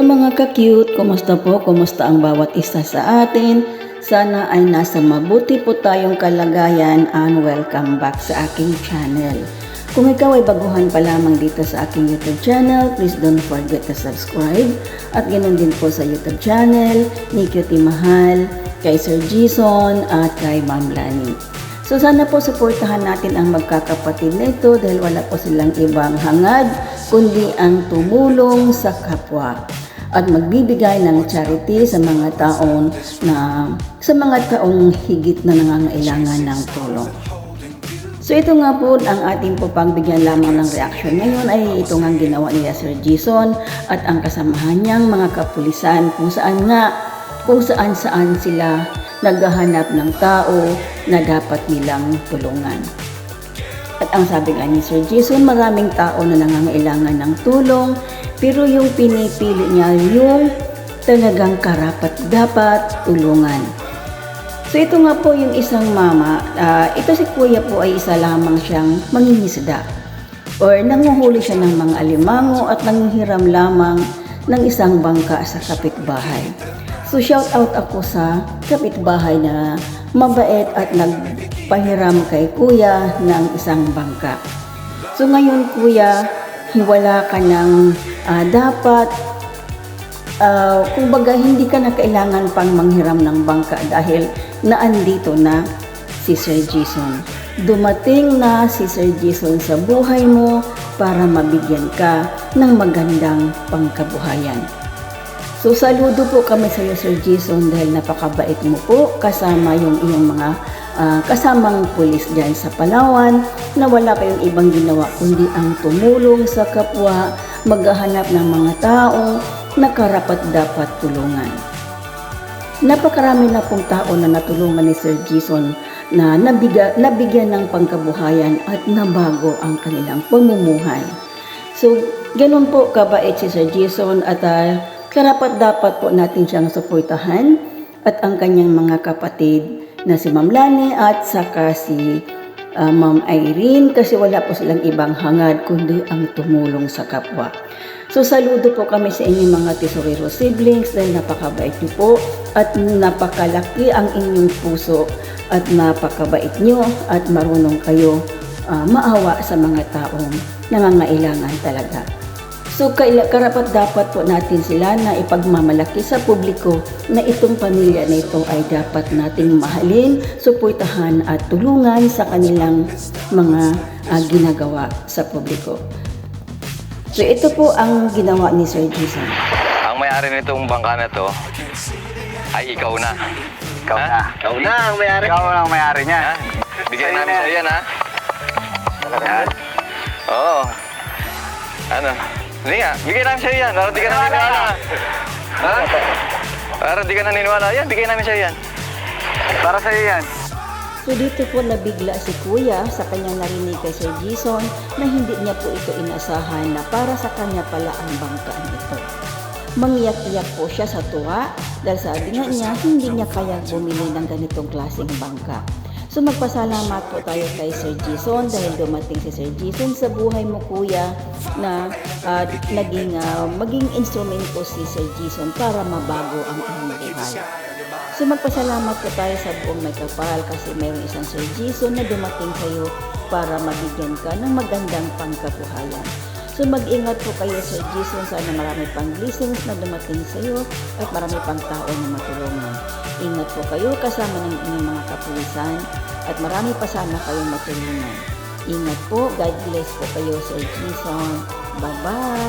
mga ka-cute, kumusta po? Kumusta ang bawat isa sa atin? Sana ay nasa mabuti po tayong kalagayan and welcome back sa aking channel. Kung ikaw ay baguhan pa lamang dito sa aking YouTube channel, please don't forget to subscribe. At ganoon din po sa YouTube channel ni Cutie Mahal, kay Sir Jason at kay Ma'am Lani. So sana po suportahan natin ang magkakapatid na ito dahil wala po silang ibang hangad kundi ang tumulong sa kapwa at magbibigay ng charity sa mga taon na sa mga taong higit na nangangailangan ng tulong. So ito nga po ang ating po pagbigyan lamang ng reaction ngayon ay ito nga ginawa ni Sir Jason at ang kasamahan niyang mga kapulisan kung saan nga kung saan saan sila naghahanap ng tao na dapat nilang tulungan. At ang sabi nga ni Sir Jason, maraming tao na nangangailangan ng tulong, pero yung pinipili niya yung talagang karapat dapat tulungan. So ito nga po yung isang mama, ah, ito si kuya po ay isa lamang siyang mangingisda or nanguhuli siya ng mga alimango at nangihiram lamang ng isang bangka sa kapitbahay. So shout out ako sa kapitbahay na mabait at nagpahiram kay kuya ng isang bangka. So ngayon kuya, wala ka ng ah, dapat uh, kumbaga hindi ka na kailangan pang manghiram ng bangka dahil naandito na si Sir Jason. Dumating na si Sir Jason sa buhay mo para mabigyan ka ng magandang pangkabuhayan. So saludo po kami sa iyo Sir Jason dahil napakabait mo po kasama yung iyong mga ah, kasamang pulis dyan sa Palawan na wala kayong ibang ginawa kundi ang tumulong sa kapwa, maghahanap ng mga tao na karapat dapat tulungan. Napakarami na pong tao na natulungan ni Sir Jason na nabiga, nabigyan ng pangkabuhayan at nabago ang kanilang pamumuhay. So, ganun po kabait si Sir Jason at ah, karapat dapat po natin siyang suportahan at ang kanyang mga kapatid na si Ma'am Lani at saka si ah, Ma'am Irene kasi wala po silang ibang hangad kundi ang tumulong sa kapwa. So saludo po kami sa inyong mga tesorero siblings dahil napakabait niyo po at napakalaki ang inyong puso at napakabait niyo at marunong kayo ah, maawa sa mga taong nangangailangan talaga. So kaila, karapat dapat po natin sila na ipagmamalaki sa publiko na itong pamilya na ito ay dapat nating mahalin, suportahan at tulungan sa kanilang mga ah, ginagawa sa publiko. So ito po ang ginawa ni Sir Jason. Ang may-ari nitong bangka na to ay ikaw na. Ikaw Ha? na. Ikaw na ang may-ari. Ikaw na ang may-ari niya. Ha? Bigyan Sa'yo namin na. sa yan, ha? Yan. Oo. Ano? Hindi nga, bigyan namin sa yan. Para di ka na naniniwala. Ha? Para di ka naniniwala. Yan, bigyan namin sa yan. Para sa'yo yan. So dito po nabigla si Kuya sa kanyang narinig kay Sir Jason na hindi niya po ito inasahan na para sa kanya pala ang bangkaan ito. Mangiyak-iyak po siya sa tuwa dahil sabi nga niya hindi niya kayang bumili ng ganitong klaseng bangka. So magpasalamat po tayo kay Sir Jason dahil dumating si Sir Jason sa buhay mo kuya na ah, naging ah, maging instrumento si Sir Jason para mabago ang iyong buhay. So magpasalamat po tayo sa buong may kasi mayroong isang Sir Jason na dumating sa iyo para mabigyan ka ng magandang pangkabuhayan. So mag-ingat po kayo Sir Jason, sana marami pang blessings na dumating sa iyo at marami pang tao na matulungan. Ingat po kayo kasama ng inyong mga kapulisan at marami pa sana kayong matulungan. Ingat po, God bless po kayo Sir Jason. Bye-bye!